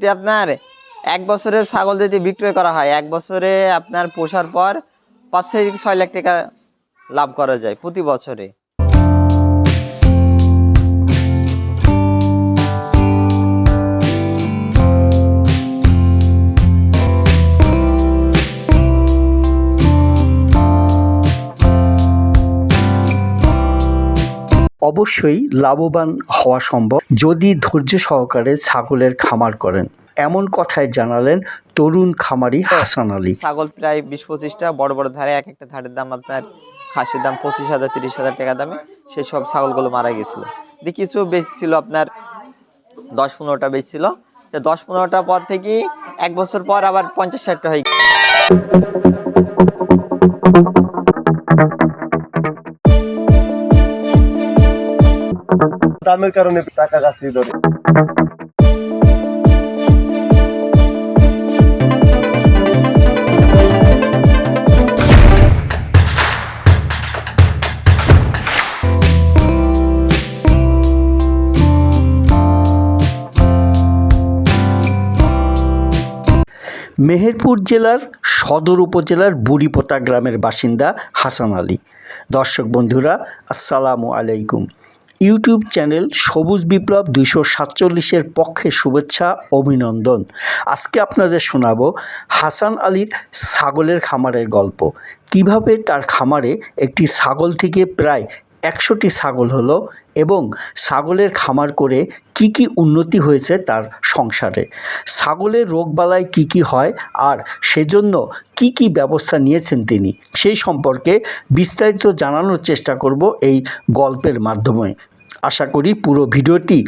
বলতে আপনার এক বছরের ছাগল যদি বিক্রয় করা হয়, এক বছরে আপনার পোষার পর পাঁচ থেকে ছয় লাখ টাকা লাভ করা যায় প্রতি বছরে। অবশ্যই লাভবান হওয়া সম্ভব যদি ধৈর্য সহকারে ছাগলের খামার করেন। এমন কথায় জানালেন তরুণ খামারি হাসান আলী। ছাগল প্রায় বিশ পঁচিশটা, বড় বড় ধারে এক একটা ধারের দাম আপনার খাসির দাম পঁচিশ হাজার, তিরিশ হাজার টাকা দামে সেই সব ছাগলগুলো মারা গেছিল। দিয়ে কিছু বেশি ছিল আপনার দশ পনেরোটা বেশি ছিল। তো দশ পনেরোটা পর থেকে এক বছর পর আবার পঞ্চাশ ষাটটা হয়ে দামের কারণে টাকা কাছে ধরে। মেহেরপুর জেলার সদর উপজেলার বুড়িপোতা গ্রামের বাসিন্দা হাসান আলী। দর্শক বন্ধুরা, আসসালামু আলাইকুম। ইউটিউব চ্যানেল সবুজ বিপ্লব দুইশো সাতচল্লিশের পক্ষে শুভেচ্ছা, অভিনন্দন। আজকে আপনাদের শোনাব হাসান আলীর ছাগলের খামারের গল্প। কীভাবে তার খামারে একটি ছাগল থেকে প্রায় একশোটি ছাগল হলো এবং ছাগলের খামার করে কি কি উন্নতি হয়েছে তার সংসারে। ছাগলের রোগবালাই কি কি হয় আর সেজন্য কি কি ব্যবস্থা নিয়েছেন তিনি সেই সম্পর্কে বিস্তারিত জানানোর চেষ্টা করব এই গল্পের মাধ্যমে। আশা করি পুরো ভিডিওটি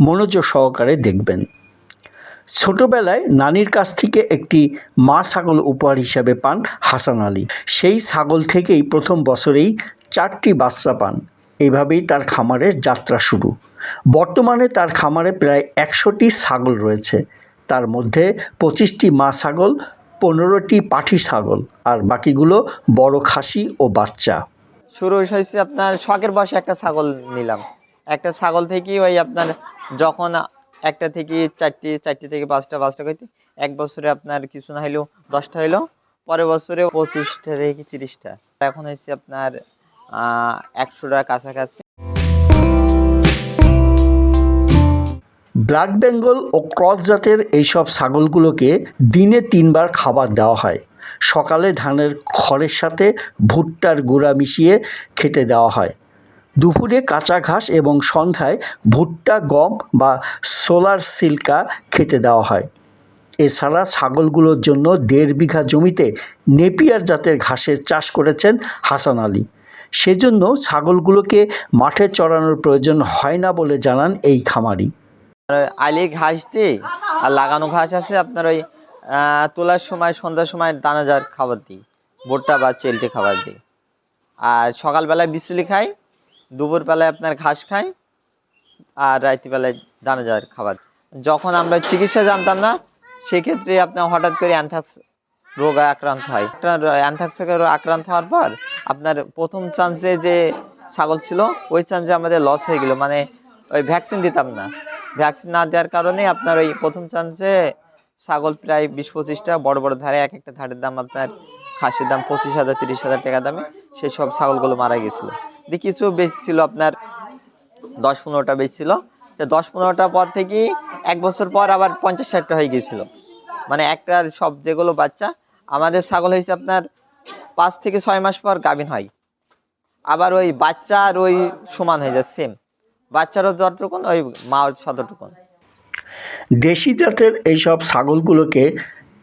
মনোযোগ সহকারে দেখবেন। ছোটবেলায় নানির কাছ থেকে একটি মা ছাগল উপহার হিসাবে পান হাসান আলী। সেই ছাগল থেকেই প্রথম বছরেই চারটি বাচ্চা পান। এইভাবেই তার খামারের যাত্রা শুরু। বর্তমানে তার খামারে প্রায় একশোটি ছাগল রয়েছে। তার মধ্যে পঁচিশটি মা ছাগল, পনেরোটি পাঠি ছাগল আর বাকিগুলো বড় খাসি ও বাচ্চা। শুরু হয়েছে আপনার শখের বসে একটা ছাগল নিলাম। একটা ছাগল থেকে ওই আপনার যখন একটা থেকে চারটি চারটি থেকে পাঁচটা পাঁচটা করতে এক বছরে আপনার কিছু না হলেও দশটা হইল, পরের বছরে পঁচিশটা থেকে তিরিশটা। এখন হয়েছে আপনার একশোটা কাছাকাছি। ব্ল্যাক বেঙ্গল ও ক্রস জাতের এইসব ছাগলগুলোকে দিনে তিনবার খাবার দেওয়া হয়। সকালে ধানের খড়ের সাথে ভুট্টার গুঁড়া মিশিয়ে খেতে দেওয়া হয়। দুপুরে কাঁচা ঘাস এবং সন্ধ্যায় ভুট্টা, গম বা সোলার সিল্কা খেতে দেওয়া হয়। এছাড়া ছাগলগুলোর জন্য দেড় বিঘা জমিতে নেপিয়ার জাতের ঘাসের চাষ করেছেন হাসান আলী। সেজন্য ছাগলগুলোকে মাঠে চড়ানোর প্রয়োজন হয় না বলে জানান এই খামারি। আলি ঘাস দিই আর লাগানো ঘাস আছে, আপনার ওই তোলার সময়, সন্ধ্যার সময় দানা দানাজার খাবার দিই, ভুট্টা বা চেলটে খাবার দিই। আর সকালবেলায় বিচুলি খাই, দুপুরবেলায় আপনার ঘাস খাই, আর রাত্রিবেলায় দানাজার খাবার যখন আমরা চিকিৎসা জানতাম না, সেক্ষেত্রে আপনার হঠাৎ করে অ্যানথ্রাক্স রোগে আক্রান্ত হয়। আপনার অ্যানথ্রাক্সের আক্রান্ত হওয়ার পর আপনার প্রথম চান্সে যে ছাগল ছিল, ওই চান্সে আমাদের লস হয়ে গেলো। মানে ওই ভ্যাকসিন দিতাম না। ভ্যাকসিন না দেওয়ার কারণে আপনার ওই প্রথম চান্সে ছাগল প্রায় বিশ পঁচিশটা, বড় বড় ধারে এক একটা ধারের দাম আপনার খাসির দাম পঁচিশ হাজার, তিরিশ হাজার টাকা দামে সেই সব ছাগলগুলো মারা গেছিল। দিয়ে কিছু বেশি ছিল আপনার দশ পনেরোটা বেশি ছিল। তো দশ পনেরোটা পর থেকে এক বছর পর আবার পঞ্চাশ ষাটটা হয়ে গেছিল। মানে একটার সব যেগুলো বাচ্চা আমাদের ছাগল হয়েছে আপনার পাঁচ থেকে ছয় মাস পর গাভিন হয়। আবার ওই বাচ্চা আর ওই সমান হয়ে যায় সেম বাচ্চারও যতটুকুন ওই মার শতটুকুন দেশি জাতের এইসব ছাগলগুলোকে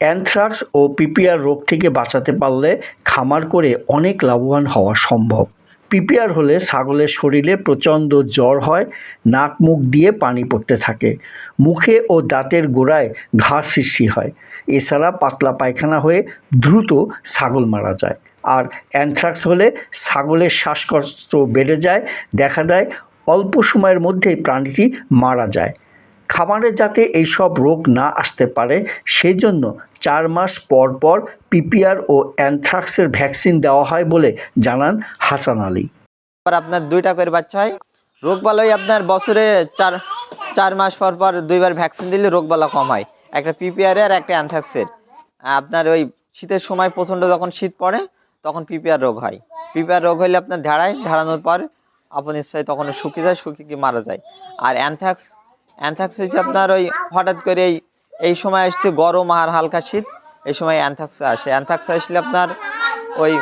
অ্যানথ্রাক্স ও পিপিআর রোগ থেকে বাঁচাতে পারলে খামার করে অনেক লাভবান হওয়া সম্ভব। পিপিআর হলে ছাগলের শরীরে প্রচণ্ড জ্বর হয়, নাক মুখ দিয়ে পানি পড়তে থাকে, মুখে ও দাঁতের গোড়ায় ঘা সৃষ্টি হয়। এছাড়া পাতলা পায়খানা হয়ে দ্রুত ছাগল মারা যায়। আর অ্যানথ্রাক্স হলে ছাগলের শ্বাসকষ্ট বেড়ে যায়, দেখা দেয় অল্প সময়ের মধ্যেই প্রাণীটি মারা যায়। খামারে যাতে এইসব রোগ না আসতে পারে সেই জন্য চার মাস পর পর পিপিআর ও অ্যানথ্রাক্সের ভ্যাকসিন দেওয়া হয় বলে জানান হাসান আলী। আপনার দুইটা করে বাচ্চা হয়। রোগবালাই আপনার বছরে চার চার মাস পর পর দুইবার ভ্যাকসিন দিলে রোগবালা কম হয়। একটা পিপিআর আর একটা অ্যানথ্রাক্সের আপনার ওই শীতের সময় প্রচণ্ড যখন শীত পড়ে, তখন পিপিআর রোগ হয়। পিপিআর রোগ হলে আপনার ঢাড়ায়, ঢাড়ানোর পর আপন তখন শুকিয়ে যায়, শুকিয়ে মারা যায়। আর অ্যানথ্রাক্স অ্যানথ্রাক্স হচ্ছে আপনার ওই হঠাৎ করে এই এই সময় আসছে গরম আর হালকা শীত। এই সময় অ্যানথ্রাক্স আসে। অ্যানথ্রাক্স আসলে আপনার ওই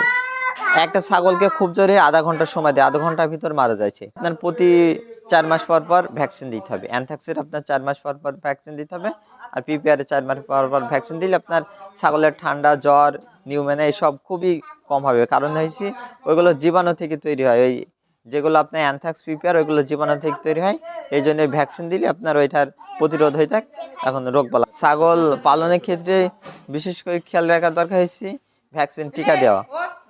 একটা ছাগলকে খুব জোরে আধা ঘণ্টার সময় দেয়। আধা ঘণ্টার ভিতর মারা যাচ্ছে। আপনার প্রতি চার মাস পর পর ভ্যাকসিন দিতে হবে। অ্যানথ্রাক্সের আপনার চার মাস পর পর ভ্যাকসিন দিতে হবে। আর পিপিআর চার মাস পর পর ভ্যাকসিন দিলে আপনার ছাগলের ঠান্ডা, জ্বর, নিউমোনিয়া এসব খুবই কম হবে। কারণ হয়েছে ওইগুলো জীবাণু থেকে তৈরি হয়। ওই যেগুলো আপনার অ্যানথ্রাক্স পিপিআর ওইগুলো জীবাণু থেকে তৈরি হয়। এই জন্য ভ্যাকসিন দিলে আপনার ওইটার প্রতিরোধ হয়ে থাক। এখন রোগ বলা ছাগল পালনের ক্ষেত্রে বিশেষ করে খেয়াল রাখার দরকার হয়েছে ভ্যাকসিন টিকা দেওয়া।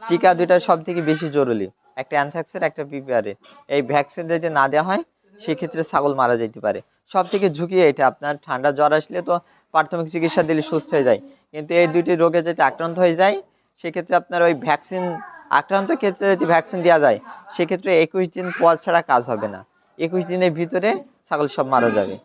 টিকা দুইটা সব থেকে বেশি জরুরি। একটা অ্যানথ্রাক্সের একটা প্রিপেয়ারে এই ভ্যাকসিন যদি না দেওয়া হয়, সেক্ষেত্রে ছাগল মারা যেতে পারে। সব থেকে ঝুঁকি এটা, আপনার ঠান্ডা জ্বর আসলে তো প্রাথমিক চিকিৎসা দিলে সুস্থ হয়ে যায়। কিন্তু এই দুইটি রোগে যদি আক্রান্ত হয়ে যায়, সেক্ষেত্রে আপনার ওই ভ্যাকসিন আক্রান্ত ক্ষেত্রে যদি ভ্যাকসিন দেওয়া যায়, সেক্ষেত্রে একুশ দিন পর ছাড়া কাজ হবে না। একুশ দিনের ভিতরে ছাগল সব মারা যাবে।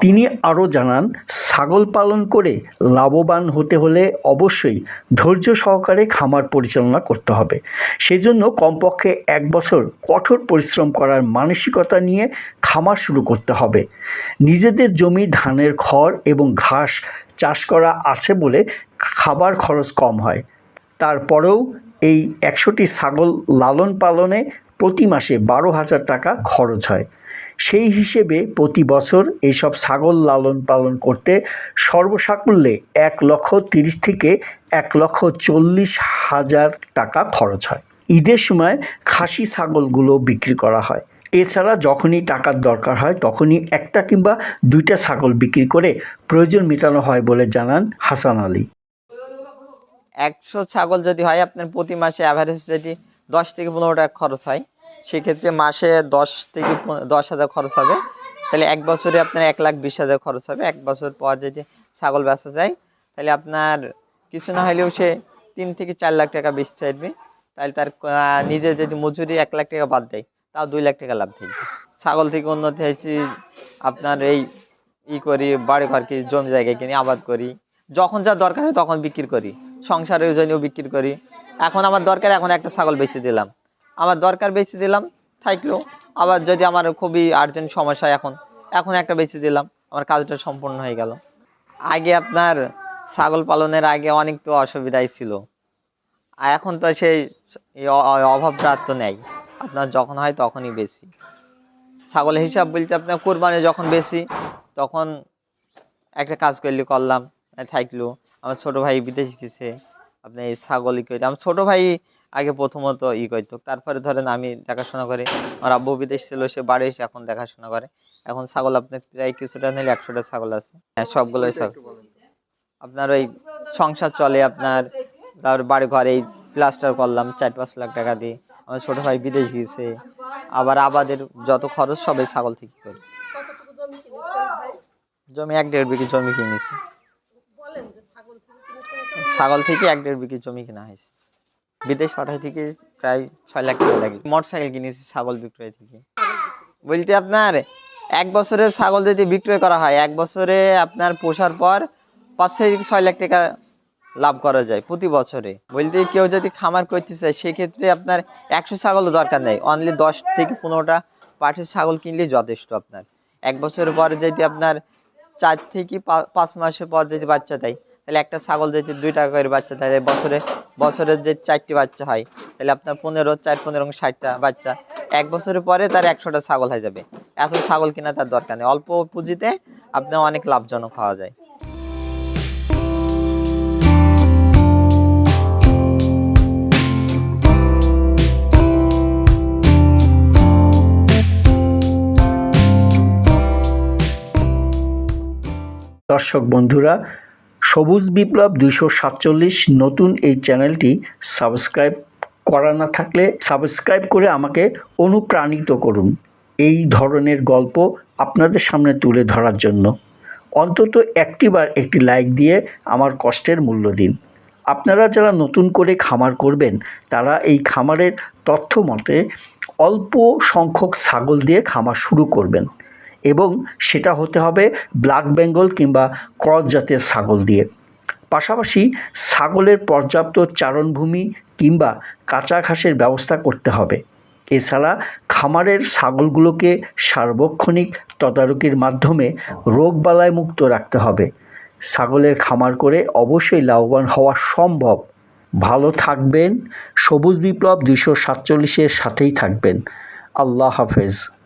তিনি আরও জানান, ছাগল পালন করে লাভবান হতে হলে অবশ্যই ধৈর্য সহকারে খামার পরিচালনা করতে হবে। সেজন্য কমপক্ষে এক বছর কঠোর পরিশ্রম করার মানসিকতা নিয়ে খামার শুরু করতে হবে। নিজেদের জমি, ধানের খড় এবং ঘাস চাষ করা আছে বলে খাবার খরচ কম হয়। তারপরেও এই একশোটি ছাগল লালন পালনে প্রতি মাসে বারো হাজার টাকা খরচ হয়। সেই হিসেবে প্রতি বছর এইসব ছাগল লালন পালন করতে সর্বসাকুল্যে এক লক্ষ তিরিশ থেকে এক লক্ষ চল্লিশ হাজার টাকা খরচ হয়। ঈদের সময় খাসি ছাগলগুলো বিক্রি করা হয়। এছাড়া যখনই টাকার দরকার হয় তখনই একটা কিংবা দুইটা ছাগল বিক্রি করে প্রয়োজন মেটানো হয় বলে জানান হাসান আলী। একশো ছাগল যদি হয়, আপনার প্রতি মাসে অ্যাভারেজ যদি দশ থেকে পনেরো টাকা খরচ হয়, সেক্ষেত্রে মাসে দশ থেকে দশ হাজার খরচ হবে। তাহলে এক বছরে আপনার এক লাখ বিশ হাজার খরচ হবে। এক বছর পর যদি ছাগল বেচা যায়, তাহলে আপনার কিছু না হলেও সে তিন থেকে চার লাখ টাকা বেশি পারবে। তাহলে তার নিজের যদি মজুরি এক লাখ টাকা বাদ দেয়, তাও দুই লাখ টাকা লাভ থাকবে। ছাগল থেকে উন্নতি হয়েছে, আপনার এই ই করি বাড়ি ঘর কি জমি জায়গায় কিনে আবাদ করি। যখন যা দরকার হয় তখন বিক্রি করি। সংসারের জন্য বিক্রি করি। এখন আমার দরকার, এখন একটা ছাগল বেচে দিলাম। আমার দরকার বেচে দিলাম, থাকল। আবার যদি আমার খুবই আর্জেন্ট সমস্যা এখন এখন একটা বেচে দিলাম, আমার কাজটা সম্পূর্ণ হয়ে গেল। আগে আপনার ছাগল পালনের আগে অনেক তো অসুবিধাই ছিল। আর এখন তো সেই অভাবটা তো নেই। আপনার যখন হয় তখনই বেশি ছাগল হিসাব বলতে আপনার কোরবানি যখন বেশি তখন একটা কাজ করলে, করলাম, থাকল। আমার ছোট ভাই বিদেশ গেছে আপনি এই ছাগল ই করে আমার ছোট ভাই আগে প্রথমত ই করতো তারপরে ধরেন আমি দেখাশোনা করে। আমার আব্বু বিদেশ ছিল সে বাড়ি এসে এখন দেখাশোনা করে। এখন ছাগল আপনার প্রায় কিছুটা নিলে একশোটা ছাগল আছে। হ্যাঁ সবগুলোই ছাগল। আপনার ওই সংসার চলে আপনার তারপর বাড়ি ঘরে এই প্লাস্টার করলাম চার পাঁচ লাখ টাকা দিয়ে। আমার ছোট ভাই বিদেশ গিয়েছে আবার আবাদের যত খরচ সবাই ছাগল থেকে করি। জমি এক দেড় বিঘি জমি কিনেছি বলেন যে ছাগল থেকে কিনেছেন ছাগল থেকে এক দেড় বিঘি জমি কেনা হয়েছে। বিদেশ পাঠাই থেকে প্রায় ছয় লাখ টাকা লাগে। মোটর সাইকেল কিনেছি, ছাগল বিক্রয় থেকে। বলতে আপনার, এক বছরের ছাগল যদি বিক্রয় করা হয়, এক বছরে আপনার পোষার পর পাঁচ থেকে ছয় লাখ টাকা লাভ করা যায় প্রতি বছরে। বলতে কেউ যদি খামার করতে চায়, সেক্ষেত্রে আপনার একশো ছাগলও দরকার নেই। অনলি দশ থেকে পনেরোটা পাঠের ছাগল কিনলেই যথেষ্ট আপনার। এক বছরের পরে যদি আপনার চার থেকে পাঁচ মাসের পর যদি বাচ্চা দেয় তাহলে একটা ছাগল যদি দুই টাকা করে বাচ্চা, তাহলে বছরে, বছরের যে চারটি বাচ্চা হয়, তাহলে আপনার পনেরো, চার, পনেরো ষাটটা বাচ্চা, এক বছরের পরে তার একশোটা ছাগল হয়ে যাবে। এত ছাগল কিনা তার দরকার নেই। অল্প পুঁজিতে আপনার অনেক লাভজনক হওয়া যায়। দর্শক বন্ধুরা সবুজ বিপ্লব দুইশো সাতচল্লিশ নতুন এই চ্যানেলটি সাবস্ক্রাইব করা না থাকলে সাবস্ক্রাইব করে আমাকে অনুপ্রাণিত করুন। এই ধরনের গল্প আপনাদের সামনে তুলে ধরার জন্য। অন্তত একটিবার একটি লাইক দিয়ে আমার কষ্টের মূল্য দিন। আপনারা যারা নতুন করে খামার করবেন, তারা এই খামারের তথ্য মতে অল্প সংখ্যক ছাগল দিয়ে খামার শুরু করবেন। এবং সেটা হতে হবে ব্ল্যাক বেঙ্গল কিংবা ক্রস জাতের ছাগল দিয়ে। পাশাপাশি ছাগলের পর্যাপ্ত চারণভূমি কিংবা কাঁচা ঘাসের ব্যবস্থা করতে হবে। এছাড়া খামারের ছাগলগুলোকে সার্বক্ষণিক তদারকির মাধ্যমে রোগবালাই মুক্ত রাখতে হবে। ছাগলের খামার করে অবশ্যই লাভবান হওয়া সম্ভব। ভালো থাকবেন, সবুজ বিপ্লব দুশো সাতচল্লিশের সাথেই থাকবেন। আল্লাহ হাফেজ।